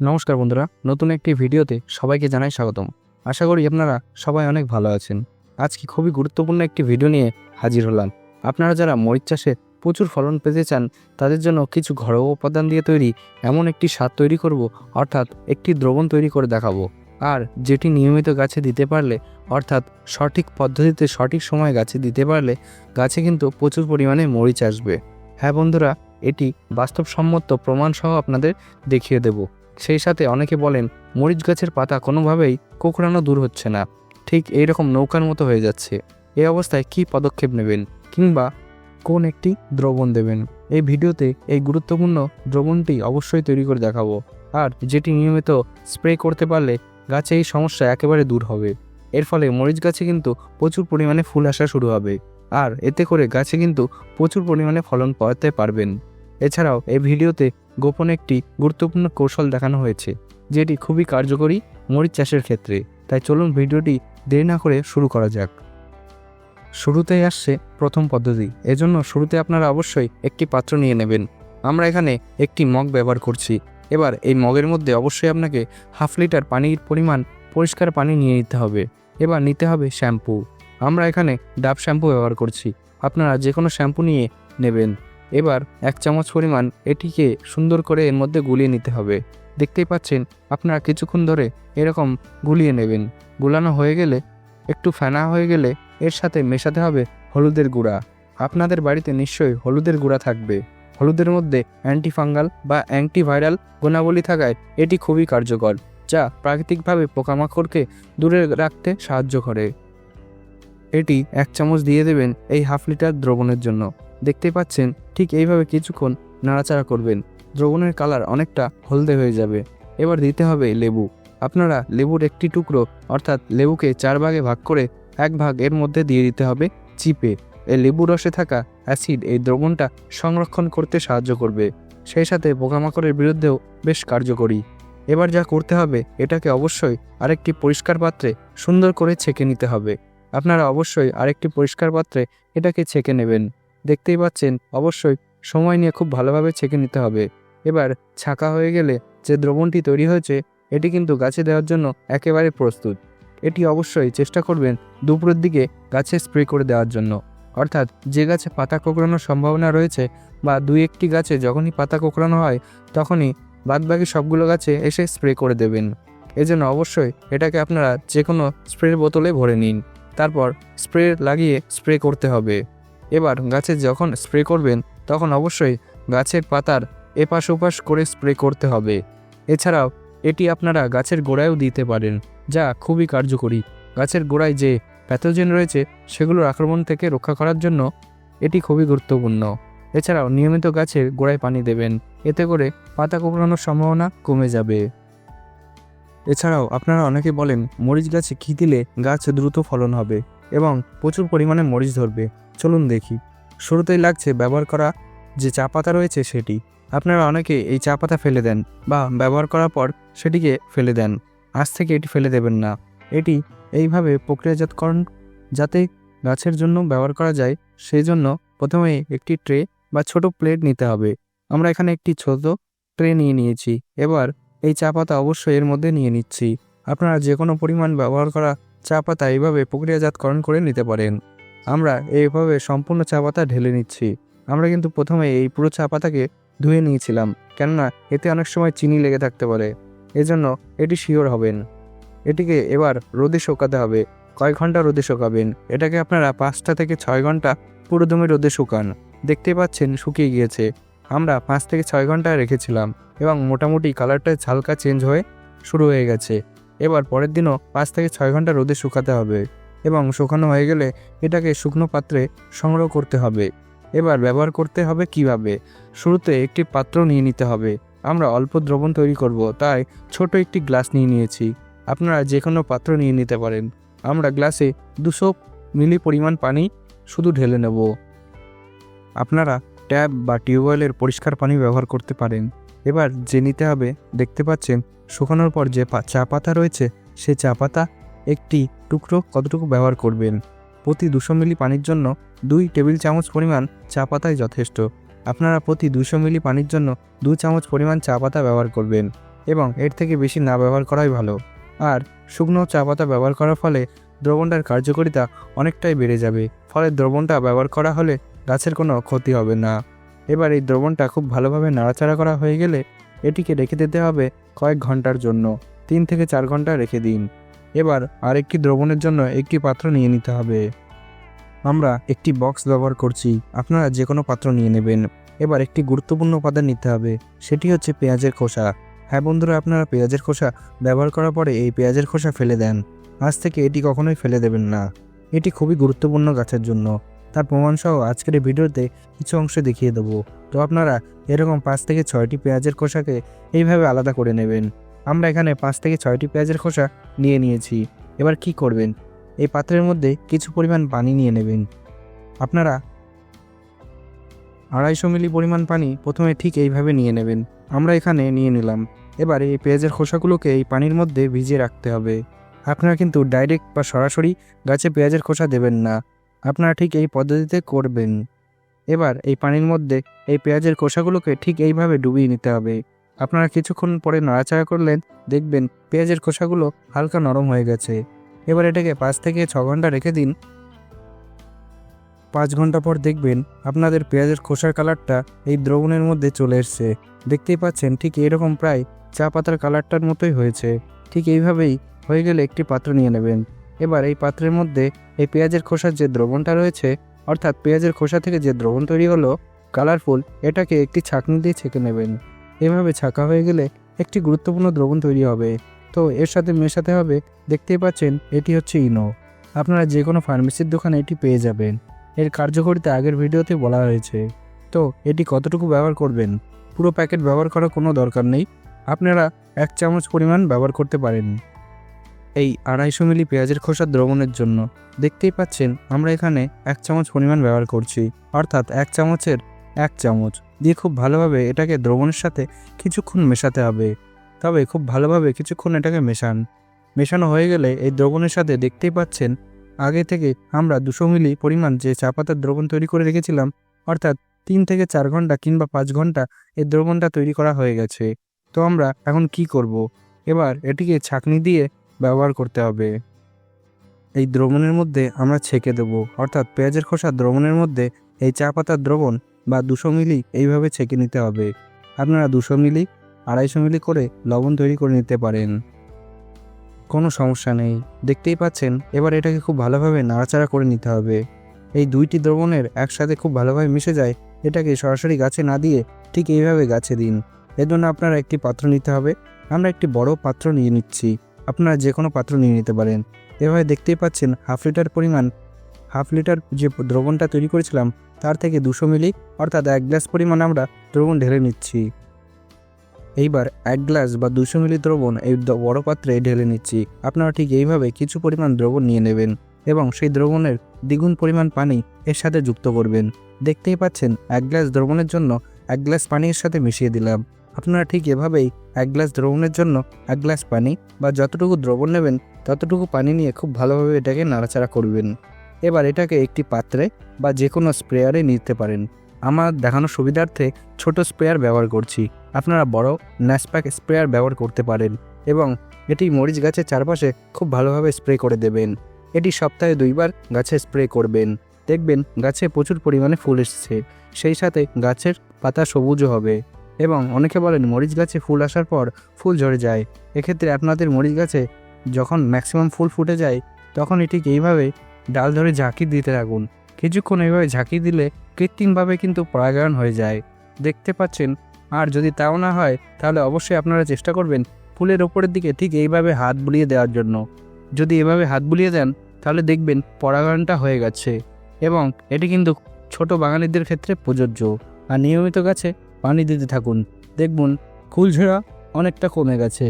নমস্কার বন্ধুরা, নতুন একটি ভিডিওতে সবাইকে জানাই স্বাগতম। আশা করি আপনারা সবাই অনেক ভালো আছেন। আজকে খুবই গুরুত্বপূর্ণ একটি ভিডিও নিয়ে হাজির হলাম। আপনারা যারা মরিচ চাষে প্রচুর ফলন পেতে চান, তাদের জন্য কিছু ঘরোয়া উপাদান দিয়ে তৈরি এমন একটি স্বাদ তৈরি করব, অর্থাৎ একটি দ্রবণ তৈরি করে দেখাবো। আর যেটি নিয়মিত গাছে দিতে পারলে, অর্থাৎ সঠিক পদ্ধতিতে সঠিক সময় গাছে দিতে পারলে, গাছে কিন্তু প্রচুর পরিমাণে মরিচ আসবে। হ্যাঁ বন্ধুরা, এটি বাস্তবসম্মত প্রমাণসহ আপনাদের দেখিয়ে দেব। সেই সাথে অনেকে বলেন, মরিচ গাছের পাতা কোনোভাবেই কোঁকড়ানো দূর হচ্ছে না। ঠিক এই রকম নৌকার মতো হয়ে যাচ্ছে। এই অবস্থায় কি পদক্ষেপ নেবেন কিংবা কোন একটি দ্রবণ দেবেন? এই ভিডিওতে এই গুরুত্বপূর্ণ দ্রবণটি অবশ্যই তৈরি করে দেখাবো। আর যেটি নিয়মিত স্প্রে করতে পারলে গাছে এই সমস্যা একেবারে দূর হবে। এর ফলে মরিচ গাছে কিন্তু প্রচুর পরিমাণে ফুল আসা শুরু হবে। আর এতে করে গাছে কিন্তু প্রচুর পরিমাণে ফলন পাওয়াতে পারবেন। এছাড়াও এই ভিডিওতে গোপন একটি গুরুত্বপূর্ণ কৌশল দেখানো হয়েছে, যেটি খুবই কার্যকরী মরিচ চাষের ক্ষেত্রে। তাই চলুন ভিডিওটি দেরি না করে শুরু করা যাক। শুরুতেই আসছে প্রথম পদ্ধতি। এজন্য শুরুতে আপনারা অবশ্যই একটি পাত্র নিয়ে নেবেন। আমরা এখানে একটি মগ ব্যবহার করছি। এবার এই মগের মধ্যে অবশ্যই আপনাকে হাফ লিটার পানির পরিমাণ পরিষ্কার পানি নিয়ে নিতে হবে। এবার নিতে হবে শ্যাম্পু। আমরা এখানে ডাব শ্যাম্পু ব্যবহার করছি। আপনারা যে কোনো শ্যাম্পু নিয়ে নেবেন। এবার এক চামচ পরিমাণ এটিকে সুন্দর করে এর মধ্যে গুলিয়ে নিতে হবে। দেখতেই পাচ্ছেন, আপনারা কিছুক্ষণ ধরে এরকম গুলিয়ে নেবেন। গুলানো হয়ে গেলে, একটু ফেনা হয়ে গেলে এর সাথে মেশাতে হবে হলুদের গুঁড়া। আপনাদের বাড়িতে নিশ্চয়ই হলুদের গুঁড়া থাকবে। হলুদের মধ্যে অ্যান্টিফাঙ্গাল বা অ্যান্টিভাইরাল গুণাবলী থাকায় এটি খুবই কার্যকর, যা প্রাকৃতিকভাবে পোকামাকড়কে দূরে রাখতে সাহায্য করে। এটি এক চামচ দিয়ে দেবেন এই হাফ লিটার দ্রবণের জন্য। দেখতেই পাচ্ছেন, ঠিক এইভাবে কিছুক্ষণ নাড়াচাড়া করবেন। দ্রবণের কালার অনেকটা হলদে হয়ে যাবে। এবার দিতে হবে লেবু। আপনারা লেবুর একটি টুকরো, অর্থাৎ লেবুকে চার ভাগে ভাগ করে এক ভাগ এর মধ্যে দিয়ে দিতে হবে চিপে। এই লেবু রসে থাকা অ্যাসিড এই দ্রবণটা সংরক্ষণ করতে সাহায্য করবে। সেই সাথে পোকামাকড়ের বিরুদ্ধেও বেশ কার্যকরী। এবার যা করতে হবে, এটাকে অবশ্যই আরেকটি পরিষ্কার পাত্রে সুন্দর করে ছেঁকে নিতে হবে। আপনারা অবশ্যই আরেকটি পরিষ্কার পাত্রে এটাকে ছেঁকে নেবেন। দেখতেই পাচ্ছেন, অবশ্যই সময় নিয়ে খুব ভালোভাবে ছেঁকে নিতে হবে। এবার ছাকা হয়ে গেলে যে দ্রবণটি তৈরি হয়েছে, এটি কিন্তু গাছে দেওয়ার জন্য একেবারে প্রস্তুত। এটি অবশ্যই চেষ্টা করবেন দুপুরের দিকে গাছে স্প্রে করে দেওয়ার জন্য। অর্থাৎ যে গাছে পাতা কোঁকড়ানোর সম্ভাবনা রয়েছে বা দুই একটি গাছে যখনই পাতা কোঁকড়ানো হয়, তখনই বাদবাকি সবগুলো গাছে এসে স্প্রে করে দেবেন। এজন্য অবশ্যই এটাকে আপনারা যে কোনো স্প্রের বোতলে ভরে নিন। তারপর স্প্রে লাগিয়ে স্প্রে করতে হবে। এবার গাছে যখন স্প্রে করবেন, তখন অবশ্যই গাছের পাতার এপাশ ওপাশ করে স্প্রে করতে হবে। এছাড়াও, এটি আপনারা গাছের গোড়ায়ও দিতে পারেন, যা খুবই কার্যকরী। গাছের গোড়ায় যে প্যাথোজেন রয়েছে, সেগুলোর আক্রমণ থেকে রক্ষা করার জন্য এটি খুবই গুরুত্বপূর্ণ। এছাড়াও, নিয়মিত গাছের গোড়ায় পানি দেবেন, এতে করে পাতা কোঁকড়ানোর সম্ভাবনা কমে যাবে। এছাড়াও, আপনারা অনেকে বলেন, মরিচ গাছে কী দিলে গাছ দ্রুত ফলন হবে। এবং প্রচুর পরিমাণে মরিচ ধরবে। চলুন দেখি। শুরুতেই লাগছে ব্যবহার করা যে চা পাতা রয়েছে সেটি। আপনারা অনেকে এই চা পাতা ফেলে দেন বা ব্যবহার করার পর সেটিকে ফেলে দেন। আজ থেকে এটি ফেলে দেবেন না। এটি এইভাবে প্রক্রিয়াজাতকরণ যাতে গাছের জন্য ব্যবহার করা যায়, সেই জন্য প্রথমে একটি ট্রে বা ছোট প্লেট নিতে হবে। আমরা এখানে একটি ছোট ট্রে নিয়ে নিয়েছি। এবার এই চা পাতা অবশ্যই এর মধ্যে নিয়ে নিচ্ছি। আপনারা যে কোনো পরিমাণ ব্যবহার করা চা পাতা এইভাবে প্রক্রিয়াজাতকরণ করে নিতে পারেন। আমরা এইভাবে সম্পূর্ণ চা পাতা ঢেলে নিচ্ছি। আমরা কিন্তু প্রথমে এই পুরো চা পাতাকে ধুয়ে নিয়েছিলাম, কেননা এতে অনেক সময় চিনি লেগে থাকতে পারে। এজন্য এটি শিওর হবেন। এটিকে এবার রোদে শুকাতে হবে। কয়েক ঘণ্টা রোদে শুকাবেন। এটাকে আপনারা পাঁচটা থেকে ছয় ঘণ্টা পুরো দমে রোদে শুকান। দেখতে পাচ্ছেন শুকিয়ে গিয়েছে। আমরা পাঁচ থেকে ছয় ঘণ্টা রেখেছিলাম এবং মোটামুটি কালারটা হালকা চেঞ্জ হয়ে শুরু হয়ে গেছে। এবার পরের দিনও পাঁচ থেকে ছয় ঘণ্টা রোদে শুকাতে হবে এবং শুকানো হয়ে গেলে এটাকে শুকনো পাত্রে সংগ্রহ করতে হবে। এবার ব্যবহার করতে হবে কীভাবে? শুরুতে একটি পাত্র নিয়ে নিতে হবে। আমরা অল্প দ্রবণ তৈরি করব, তাই ছোট একটি গ্লাস নিয়ে নিয়েছি। আপনারা যে কোনো পাত্র নিয়ে নিতে পারেন। আমরা গ্লাসে দুশো মিলি পরিমাণ পানি শুধু ঢেলে নেব। আপনারা ট্যাপ বা টিউবওয়েলের পরিষ্কার পানি ব্যবহার করতে পারেন। এবার যে নিতে হবে, দেখতে পাচ্ছেন, শুকানোর পর যে চা পাতা রয়েছে, সে চা পাতা একটি টুকরো কতটুকু ব্যবহার করবেন? প্রতি দুশো মিলি পানির জন্য দুই টেবিল চামচ পরিমাণ চা পাতাই যথেষ্ট। আপনারা প্রতি দুশো মিলি পানির জন্য দু চামচ পরিমাণ চা পাতা ব্যবহার করবেন এবং এর থেকে বেশি না ব্যবহার করাই ভালো। আর শুকনো চা পাতা ব্যবহার করার ফলে দ্রবণটার কার্যকারিতা অনেকটাই বেড়ে যাবে। ফলে দ্রবণটা ব্যবহার করা হলে গাছের কোনো ক্ষতি হবে না। এবার এই দ্রবণটা খুব ভালোভাবে নাড়াচাড়া করা হয়ে গেলে এটিকে রেখে দিতে হবে কয়েক ঘণ্টার জন্য, তিন থেকে চার ঘণ্টা রেখে দিন। এবার আরেকটি দ্রবণের জন্য একটি পাত্র নিয়ে নিতে হবে। আমরা একটি বক্স ব্যবহার করছি, আপনারা যে কোনো পাত্র নিয়ে নেবেন। এবার একটি গুরুত্বপূর্ণ উপাদান নিতে হবে, সেটি হচ্ছে পেঁয়াজের খোসা। হ্যাঁ বন্ধুরা, আপনারা পেঁয়াজের খোসা ব্যবহার করার পরে এই পেঁয়াজের খোসা ফেলে দেন। আজ থেকে এটি কখনোই ফেলে দেবেন না। এটি খুবই গুরুত্বপূর্ণ গাছের জন্য। তার প্রমাণসহ আজকের এই ভিডিওতে কিছু অংশ দেখিয়ে দেবো। তো আপনারা এরকম পাঁচ থেকে ছয়টি পেঁয়াজের খোসাকে এইভাবে আলাদা করে নেবেন। আমরা এখানে পাঁচ থেকে ছয়টি পেঁয়াজের খোসা নিয়ে নিয়েছি। এবার কি করবেন? এই পাত্রের মধ্যে কিছু পরিমাণ পানি নিয়ে নেবেন। আপনারা আড়াইশো মিলি পরিমাণ পানি প্রথমে ঠিক এইভাবে নিয়ে নেবেন। আমরা এখানে নিয়ে নিলাম। এবার এই পেঁয়াজের খোসাগুলোকে এই পানির মধ্যে ভিজিয়ে রাখতে হবে। আপনারা কিন্তু ডাইরেক্ট বা সরাসরি গাছে পেঁয়াজের খোসা দেবেন না। আপনারা ঠিক এই পদ্ধতিতে করবেন। এবার এই পানির মধ্যে এই পেঁয়াজের খোসাগুলোকে ঠিক এইভাবে ডুবিয়ে নিতে হবে। আপনারা কিছুক্ষণ পরে নাড়াচাড়া করলেন, দেখবেন পেঁয়াজের খোসাগুলো হালকা নরম হয়ে গেছে। এবার এটাকে পাঁচ থেকে ছ ঘণ্টা রেখে দিন। পাঁচ ঘণ্টা পর দেখবেন আপনাদের পেঁয়াজের খোসার কালারটা এই দ্রবণের মধ্যে চলে এসছে। দেখতেই পাচ্ছেন ঠিক এরকম প্রায় চা পাতার কালারটার মতোই হয়েছে। ঠিক এইভাবেই হয়ে গেলে একটি পাত্র নিয়ে নেবেন। এবার এই পাত্রের মধ্যে এই পেঁয়াজের খোসার যে দ্রবণটা রয়েছে, অর্থাৎ পেঁয়াজের খোসা থেকে যে দ্রবণ তৈরি হলো, কালারফুল, এটাকে একটি ছাঁকনি দিয়ে ছেঁকে নেবেন। এভাবে ছাঁকা হয়ে গেলে একটি গুরুত্বপূর্ণ দ্রবণ তৈরি হবে। তো এর সাথে মেশাতে হবে, দেখতেই পাচ্ছেন এটি হচ্ছে ইনো। আপনারা যে কোনো ফার্মেসির দোকানে এটি পেয়ে যাবেন। এর কার্যকারিতা আগের ভিডিওতে বলা হয়েছে। তো এটি কতটুকু ব্যবহার করবেন? পুরো প্যাকেট ব্যবহার করার কোনো দরকার নেই। আপনারা এক চামচ পরিমাণ ব্যবহার করতে পারেন। এই আড়াইশো মিলি পেঁয়াজের খোসা দ্রবণের জন্য। দেখতেই পাচ্ছেন, আমরা এখানে এক চামচ পরিমাণ ব্যবহার করছি। অর্থাৎ এক চামচের এক চামচ। দিয়ে খুব ভালোভাবে এটাকে দ্রবণের সাথে কিছুক্ষণ মেশাতে হবে। তবে খুব ভালোভাবে কিছুক্ষণ এটাকে মেশান। মেশানো হয়ে গেলে এই দ্রবণের সাথে দেখতেই পাচ্ছেন, আগে থেকে আমরা দুশো মিলি পরিমাণ যে চা পাতার দ্রবণ তৈরি করে রেখেছিলাম, অর্থাৎ তিন থেকে চার ঘণ্টা কিংবা পাঁচ ঘণ্টা এই দ্রবণটা তৈরি করা হয়ে গেছে। তো আমরা এখন কি করব। এবার এটিকে ছাঁকনি দিয়ে ব্যবহার করতে হবে। এই দ্রবণের মধ্যে আমরা ছেঁকে দেবো। অর্থাৎ পেঁয়াজের খোসা দ্রবণের মধ্যে এই চা পাতার দ্রবণ বা দুশো মিলি এইভাবে ছেঁকে নিতে হবে। আপনারা দুশো মিলি, আড়াইশো মিলি করে লবণ তৈরি করে নিতে পারেন। কোনো সমস্যা নেই। দেখতেই পাচ্ছেন, এবার এটাকে খুব ভালোভাবে নাড়াচাড়া করে নিতে হবে। এই দুইটি দ্রবণের একসাথে খুব ভালোভাবে মিশে যায়, এটাকে সরাসরি গাছে না দিয়ে ঠিক এইভাবে গাছে দিন। এর জন্য আপনারা একটি পাত্র নিতে হবে। আমরা একটি বড় পাত্র নিয়ে নিচ্ছি। আপনারা যে কোনো পাত্র নিয়ে নিতে পারেন। এভাবে দেখতেই পাচ্ছেন, হাফ লিটার পরিমাণ, হাফ লিটার যে দ্রবণটা তৈরি করেছিলাম, তার থেকে দুশো মিলি, অর্থাৎ এক গ্লাস পরিমাণ আমরা দ্রবণ ঢেলে নিচ্ছি। এইবার এক গ্লাস বা দুশো মিলি দ্রবণ এই বড় পাত্রে ঢেলে নিচ্ছি। আপনারা ঠিক এইভাবে কিছু পরিমাণ দ্রবণ নিয়ে নেবেন এবং সেই দ্রবণের দ্বিগুণ পরিমাণ পানি এর সাথে যুক্ত করবেন। দেখতেই পাচ্ছেন, এক গ্লাস দ্রবণের জন্য এক গ্লাস পানির সাথে মিশিয়ে দিলাম। আপনারা ঠিক এভাবেই এক গ্লাস দ্রবণের জন্য এক গ্লাস পানি বা যতটুকু দ্রবণ নেবেন, ততটুকু পানি নিয়ে খুব ভালোভাবে এটাকে নাড়াচাড়া করবেন। এবার এটাকে একটি পাত্রে বা যে কোনো স্প্রেয়ারে নিতে পারেন। আমার দেখানো সুবিধার্থে ছোট স্প্রেয়ার ব্যবহার করছি। আপনারা বড় ন্যাসপ্যাক স্প্রেয়ার ব্যবহার করতে পারেন এবং এটি মরিচ গাছের চারপাশে খুব ভালোভাবে স্প্রে করে দেবেন। এটি সপ্তাহে দুইবার গাছে স্প্রে করবেন। দেখবেন গাছে প্রচুর পরিমাণে ফুল এসেছে। সেই সাথে গাছের পাতা সবুজও হবে। এবং অনেকে বলেন মরিচ গাছে ফুল আসার পর ফুল ঝরে যায়। এক্ষেত্রে আপনাদের মরিচ গাছে যখন ম্যাক্সিমাম ফুল ফুটে যায় তখন এটিকে এইভাবে ডাল ধরে ঝাঁকি দিতে থাকুন কিছুক্ষণ এইভাবে ঝাঁকি দিলে কৃত্রিমভাবে কিন্তু পরাগায়ন হয়ে যায়। দেখতে পাচ্ছেন? আর যদি তাও না হয়, তাহলে অবশ্যই আপনারা চেষ্টা করবেন ফুলের ওপরের দিকে ঠিক এইভাবে হাত বুলিয়ে দেওয়ার জন্য। যদি এভাবে হাত বুলিয়ে দেন, তাহলে দেখবেন পরাগায়নটা হয়ে গেছে। এবং এটি কিন্তু ছোট বাঙালিদের ক্ষেত্রে প্রযোজ্য। আর নিয়মিত গাছে পানি দিতে থাকুন। দেখুন কুলঝোড়া অনেকটা কমে গেছে।